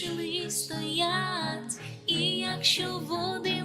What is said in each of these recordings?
Лишили стоять, і якщо води.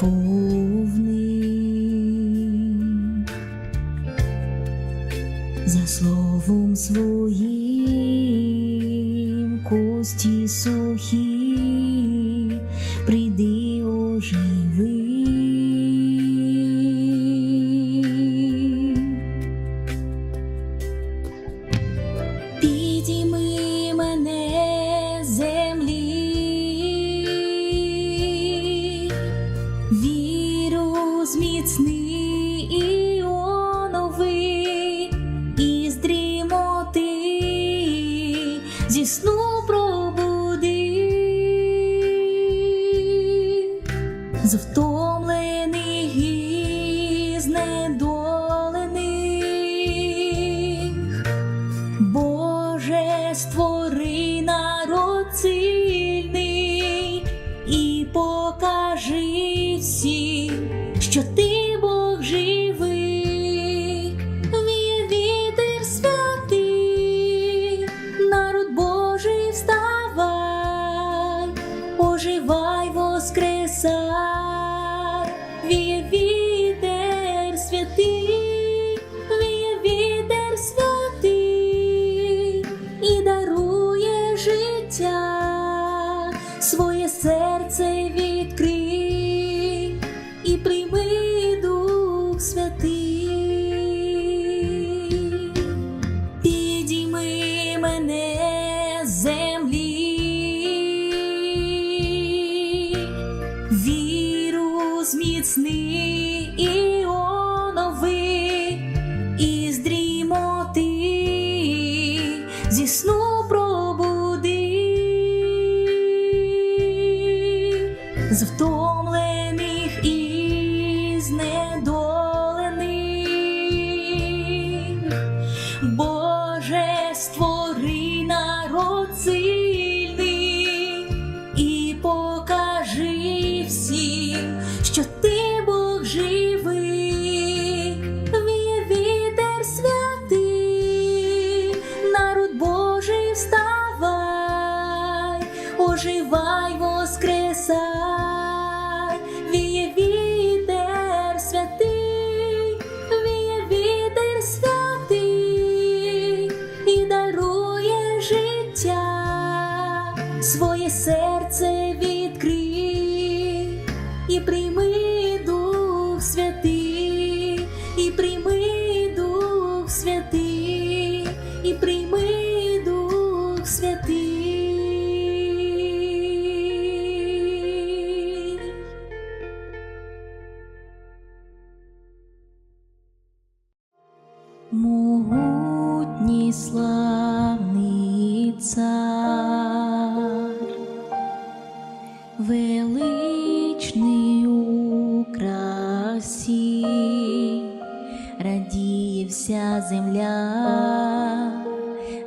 повний за словом своїм кості сухі.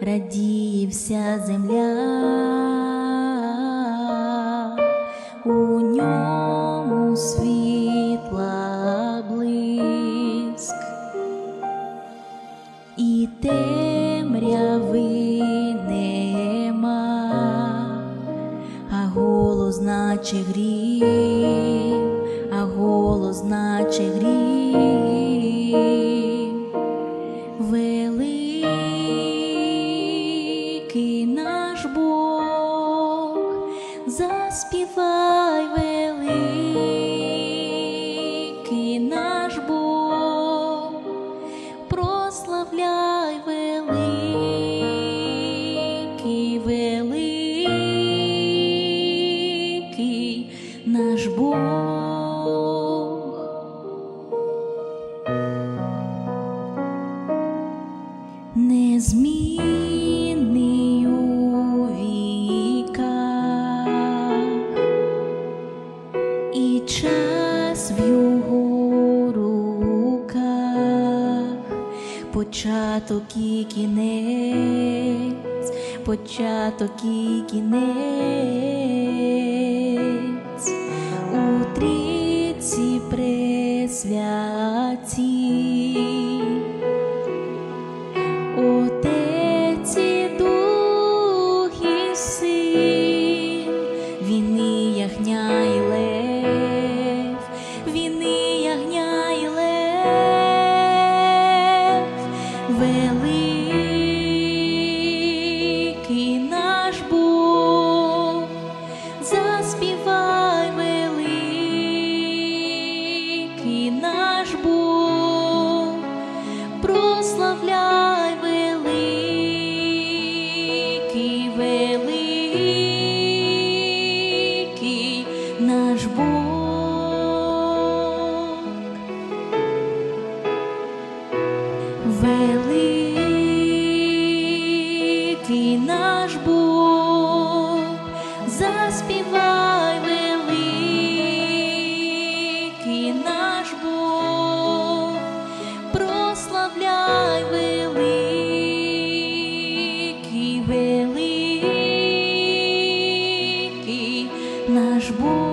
радіє земля, у ньому світла блиск і темряви нема, а голос наче гріх. Не змінний і час в його початок і кінець, початок і về boas.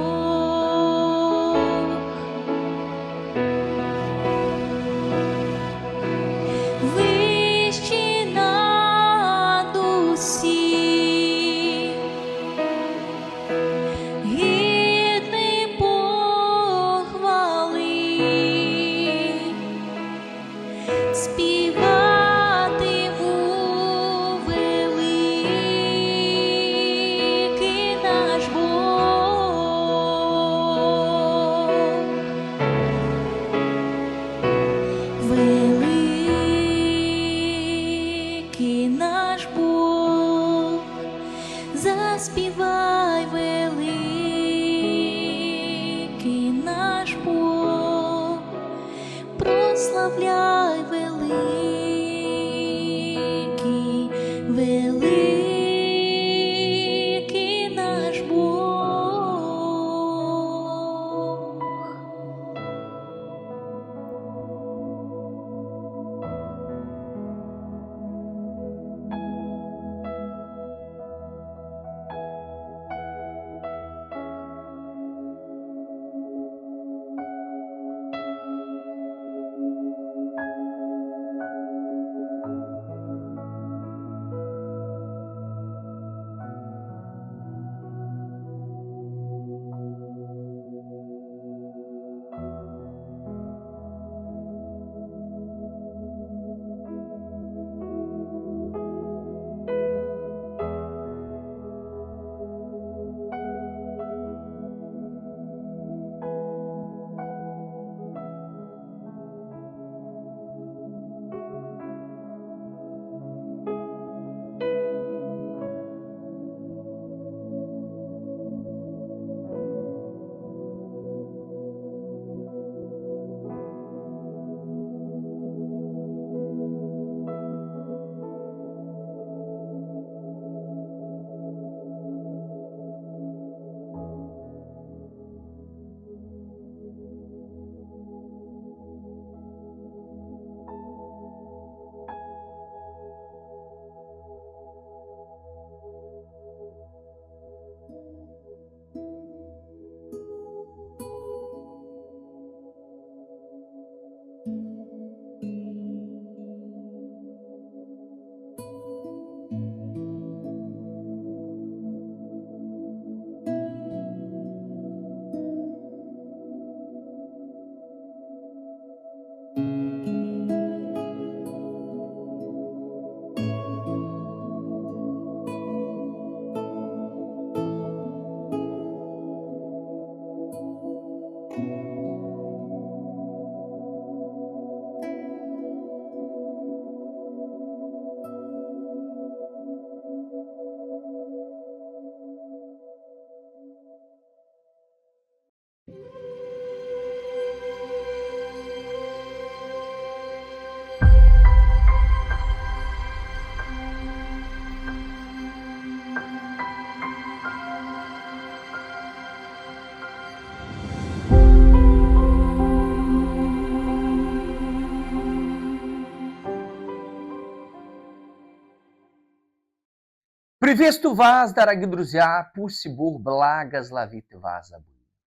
Приветствую вас, дорогие друзья! Пусть Бог благословит вас.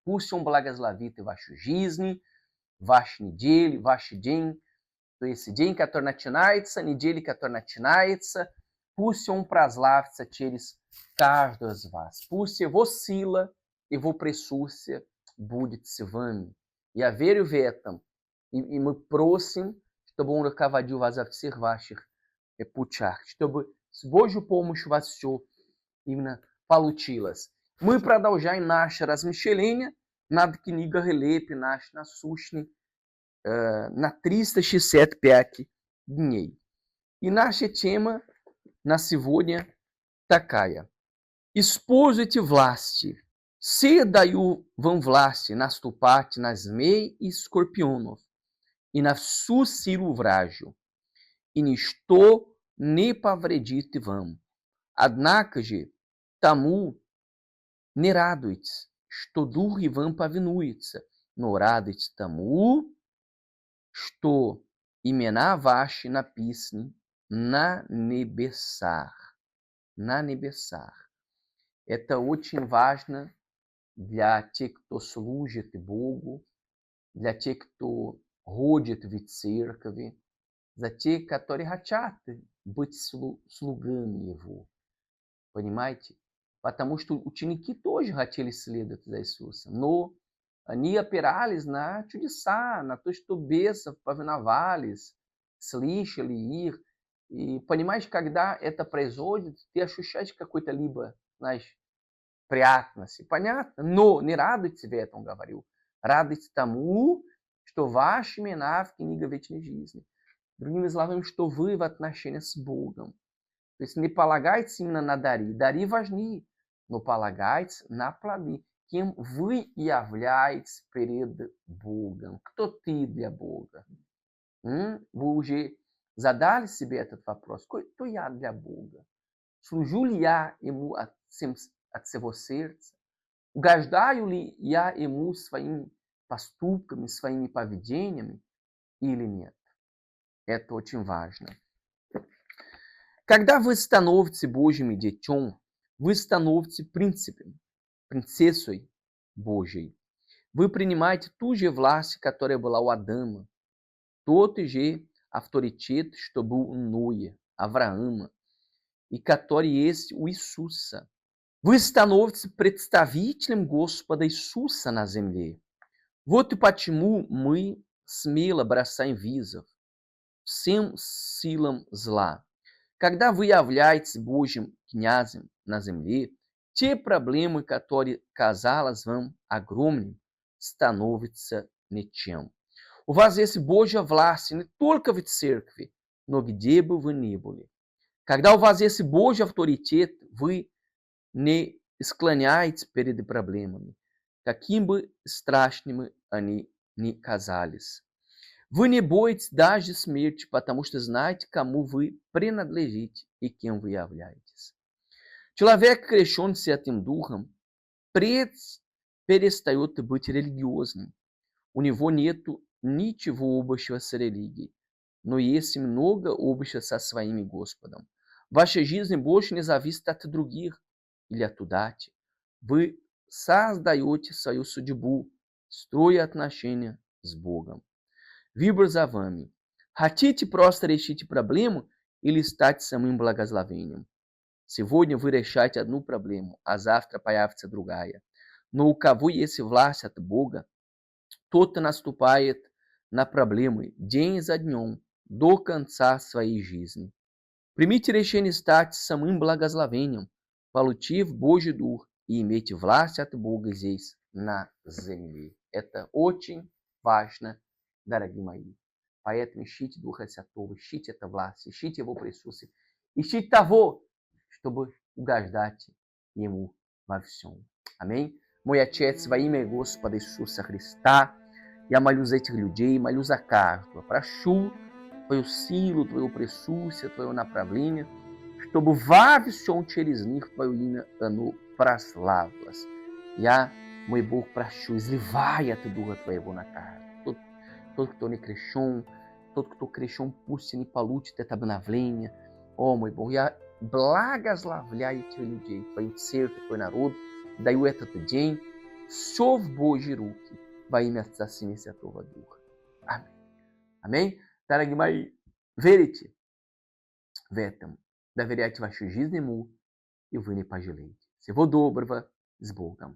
Пусть Он благословит вашу жизнь, ваш неделю, ваш день. То есть день, который начинается, неделя, которая начинается. Пусть Он прославится через каждого из вас. Пусть Его сила, Его присутствие будет с вами. Я верю в этом. И, и мы просим, чтобы Он руководил вас во всех ваших путях, чтобы с Божью помощью вас все именно получилось. Мы продолжаем наше размышление над книгой Релепи наш насущный э, на 365 дней. И наша тема на сегодня такая. Используйте власти. Se даю вам власти наступать на змей и скорпионов, и на всю силу вражью, и ничто не повредите вам. Однако же тому не радуйтесь, что духи вам повинуются, но радуйтесь тому, что имена ваши написаны на небесах. На небесах. Это очень важно для тех, кто служит Богу, для тех, кто ходит в церкви, за тех, которые хотят быть слугами Его. Понимаете? Потому что ученики тоже хотели следовать за Иисусом, но они опирались на чудеса, на то, что бесов повиновались, слышали их. И понимаешь, когда это происходит, ты ощущаешь какой-то либо, знаешь, приятность. Понятно? Но не радуйтесь в этом, говорю. Радуйтесь тому, что ваши имена в книге вечной жизни. Другими словами, что вы в отношении с Богом. То есть не полагайтесь именно на дари. Дари важнее, но полагайтесь на плоды, кем вы являетесь перед Богом. Кто ты для Бога? М? Вы уже задали себе этот вопрос? Кто я для Бога? Служу ли я Ему от, от всего сердца? Угождаю ли я Ему своими поступками, своими поведениями или нет? Это очень важно. Когда вы становитесь Божьим детем, вы становитесь принципом, принцессой Божьей. Вы принимаете ту же власть, которая была у Адама, тот же авторитет, что был у Ноя, Авраама, и который есть у Иисуса. Вы становитесь представителем Господа Иисуса на земле. Вот и почему мы смело бросаем вызов всем силам зла. Когда вы являетесь Божьим князем на земле, те проблемы, которые казалось вам огромными, становятся ничем. У вас есть Божья власть не только в церкви, но где бы вы ни были. Когда у вас есть Божий авторитет, вы не склоняетесь перед проблемами, каким бы страшными они ни казались. Вы не боитесь даже смерти, потому что знаете, кому вы принадлежите и кем вы являетесь. Человек, крещен Святым Духом, пред- перестает быть религиозным. У него нет ничего общего с религией, но есть много общего со своим Господом. Ваша жизнь больше не зависит от других или от удачи. Вы создаете свою судьбу, строя отношения с Богом. Выбор за вами. Хотите просто решить проблему или стать самым благословением? Сегодня вы решаете одну проблему, а завтра появится другая. Но у кого есть власть от Бога, тот наступает на проблемы день за днем до конца своей жизни. Примите решение стать самым благословением, получив Божий Дух и иметь власть от Бога здесь, на земле. Это очень важно, дорогие мои. Поэтому ищите Духа Святого, ищите эту власть, ищите Его присутствие, ищите того, чтобы угождать Ему во всем. Амém? Мой Отец, во имя Господа Иисуса Христа, я молю за этих людей, молю за каждого. Прошу Твою силу, Твое присутствие, Твое направление, чтобы во всем через них Твое имя оно прославилось. Я, мой Бог, прошу, изливай от Духа Твоего на каждого. Tolktone Crechon, Tolkto Crechon Pussini Palut Tetabnavlenha, Omo e tá Borja, Blagas Lavlja e Triludjei, vai Certo e Narod, daí o Etatudjen, Sovbo Jiruki, vai me assassinar esse atovador. Amém. Amém? Taragmai verite. Vetam. Da veriat vashujiz nemu, eu vou nepagilente. Se vou dobrava, zbogam.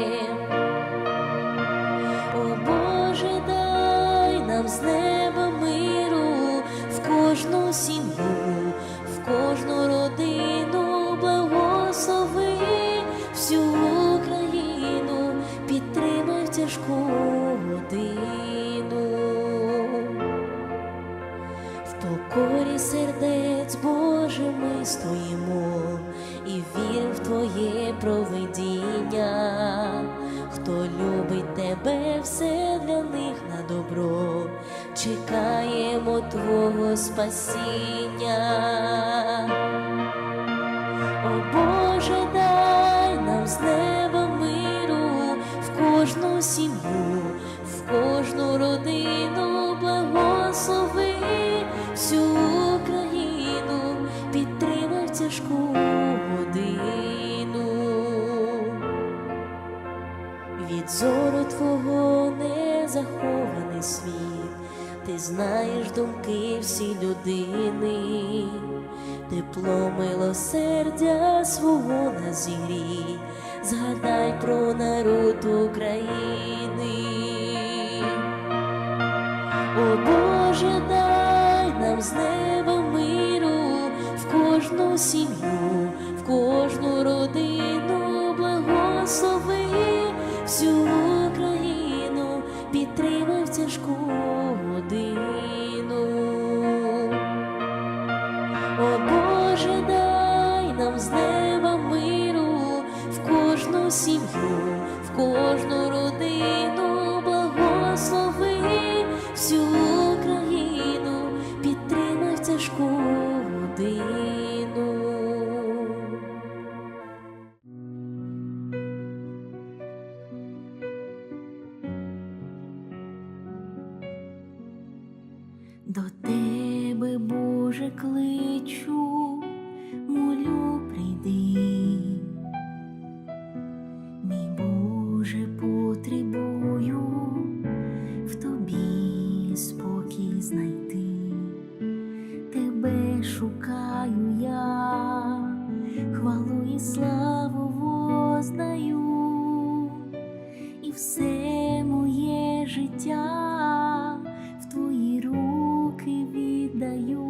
важку годину. Від зору твого не захований світ, ти знаєш думки всі людини, тепло милосердя свого назірі, згадай про народ України. в кожну родину. the.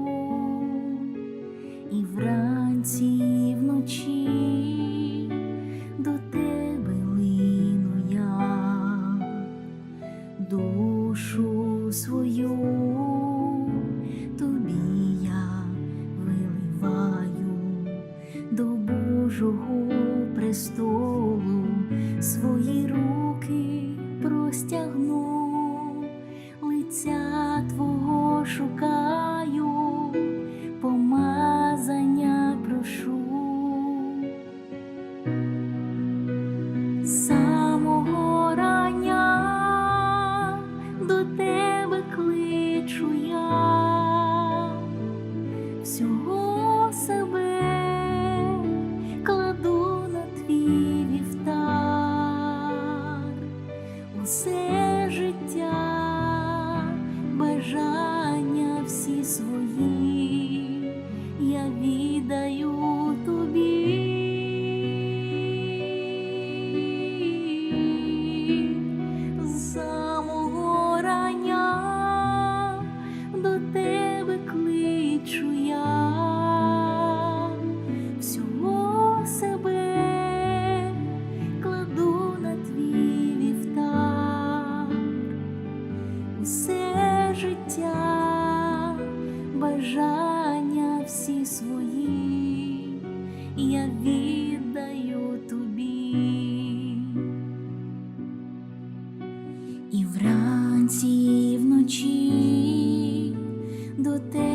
вранці і вночі до тебе.